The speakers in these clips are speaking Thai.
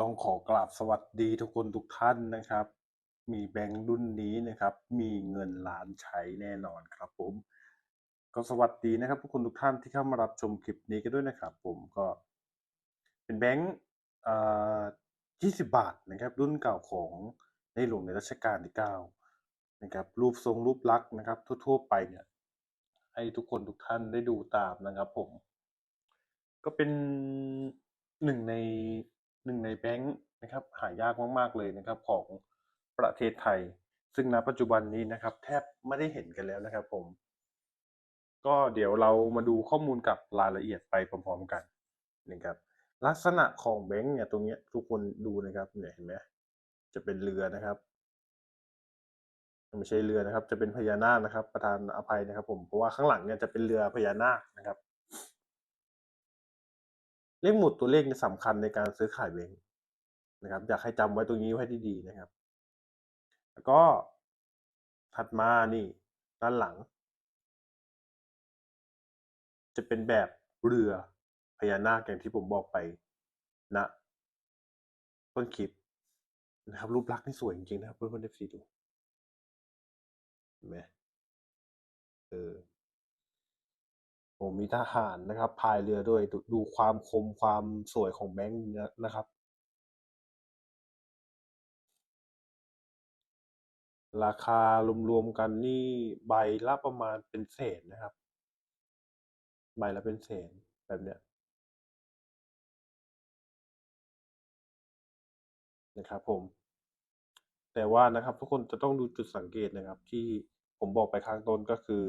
ต้องขอกราบสวัสดีทุกคนทุกท่านนะครับ มีแบงค์รุ่นนี้นะครับ มีเงินล้านใช้แน่นอนครับผม ก็สวัสดีนะครับทุกคนทุกท่านที่เข้ามารับชมคลิปนี้กันด้วยนะครับผมก็เป็นแบงค์เอ่อ20บาทนะครับ รุ่นเก่าของในหลวงในรัชกาลที่9นะครับรูปทรงรูปลักษณ์นะครับ ทั่ว ๆ ไปเนี่ย ให้ทุกคนทุกท่านได้ดูตามนะครับผม ก็เป็นหนึ่งใน หนึ่งในแบงค์นะครับหายากมากๆเลยนะครับของประเทศไทย ซึ่งณปัจจุบันนี้นะครับ แทบไม่ได้เห็นกันแล้วนะครับ ผม ก็เดี๋ยวเรามาดูข้อมูลกับรายละเอียดไปพร้อมๆกันนะครับ ลักษณะของแบงค์เนี่ยตรงนี้ทุกคนดูนะครับเนี่ยเห็นไหมจะเป็นเรือนะครับไม่ใช่เรือนะครับ จะเป็นพญานาคนะครับ ประธานอภัยนะครับ ผมเพราะว่าข้างหลังเนี่ยจะเป็นเรือพญานาคนะครับ เลขหมุดตัวเลขเนี่ยสำคัญในการซื้อขายแบงนะครับอยากให้จำไว้ตรงนี้ไว้ดีๆนะครับ แล้วก็ถัดมานี่ด้านหลัง จะเป็นแบบเรือพญานาคอย่างที่ผมบอกไปนะต้นคลิปนะครับ รูปลักษณ์นี่สวยจริงๆนะครับเพื่อนๆเอฟซีดูเห็นไหมเออ ผมมีทหารนะครับพายเรือด้วยดูดูความคมความสวยของแบงค์นะนะครับ ราคารวมๆกันนี่ใบละประมาณเป็นแสนนะครับ ใบละเป็นแสนแบบเนี้ยนะครับผม แต่ว่านะครับทุกคนจะต้องดูจุดสังเกตนะครับ ที่ผมบอกไปข้างต้นก็คือ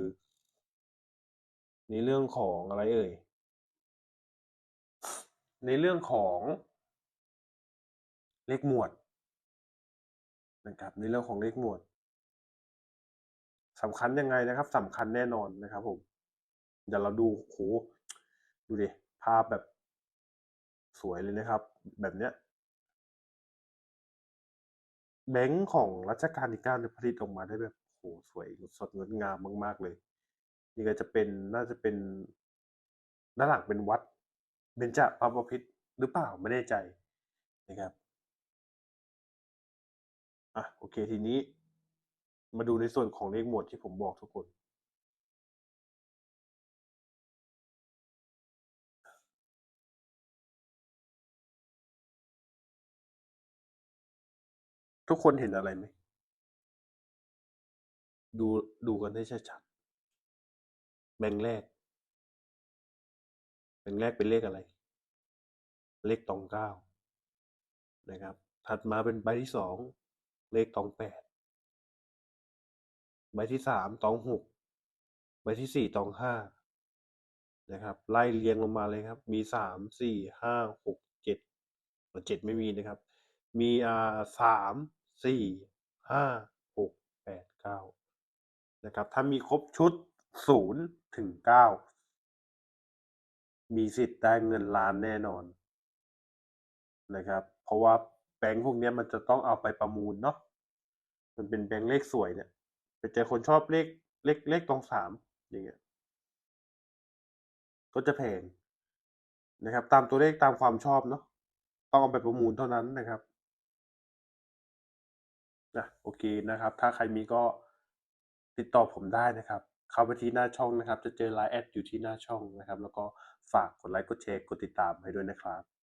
ในเรื่องของอะไรเอ่ย ในเรื่องของเลขหมวดนะครับ ในเรื่องของเลขหมวดสำคัญยังไงนะครับสำคัญแน่นอนนะครับผมเดี๋ยวเราดูโหดูดิภาพแบบสวยเลยนะครับ แบบเนี้ยแบงค์ของรัชกาลที่เก้าเนี่ยผลิตออกมาได้แบบโหสวยสดงดงามมาก ๆ เลย นี่ก็จะเป็นน่าจะเป็นด้านหลังเป็นวัดเบญจพระบพิตรหรือเปล่าไม่แน่ใจนะครับอะโอเคทีนี้ มาดูในส่วนของเลขหมวดที่ผมบอกทุกคน ทุกคนเห็นอะไรไหมดูดูกันให้ชัด แบงค์แรก แบงค์แรกเป็นเลขอะไร เลขตองเก้านะครับ ถัดมาเป็นใบที่สองเลขตองแปดใบที่สามตองหกใบที่สี่ตองห้านะครับ ไล่เรียงลงมาเลยครับ มีสามสี่ห้าหกเจ็ดเจ็ดไม่มีนะครับ มีอ่าสามสี่ห้าหกแปดเก้านะครับ ถ้ามีครบชุดศูนย์ ถึงเก้ามีสิทธิ์ได้เงินล้านแน่นอนนะครับ เพราะว่าแบงค์พวกนี้มันจะต้องเอาไปประมูลเนาะมันเป็นแบงค์เลขสวยเนี่ยไปเจอคนชอบเลขเลขเลขตรงสามอย่างเงี้ยก็จะแพงนะครับ ตามตัวเลขตามความชอบเนาะต้องเอาไปประมูลเท่านั้นนะครับนะโอเคนะครับ ถ้าใครมีก็ติดต่อผมได้นะครับ เข้าไปที่หน้าช่องนะครับ จะเจอไลน์แอดอยู่ที่หน้าช่องนะครับ แล้วก็ฝากกดไลค์ กดแชร์ กดติดตามให้ด้วยนะครับ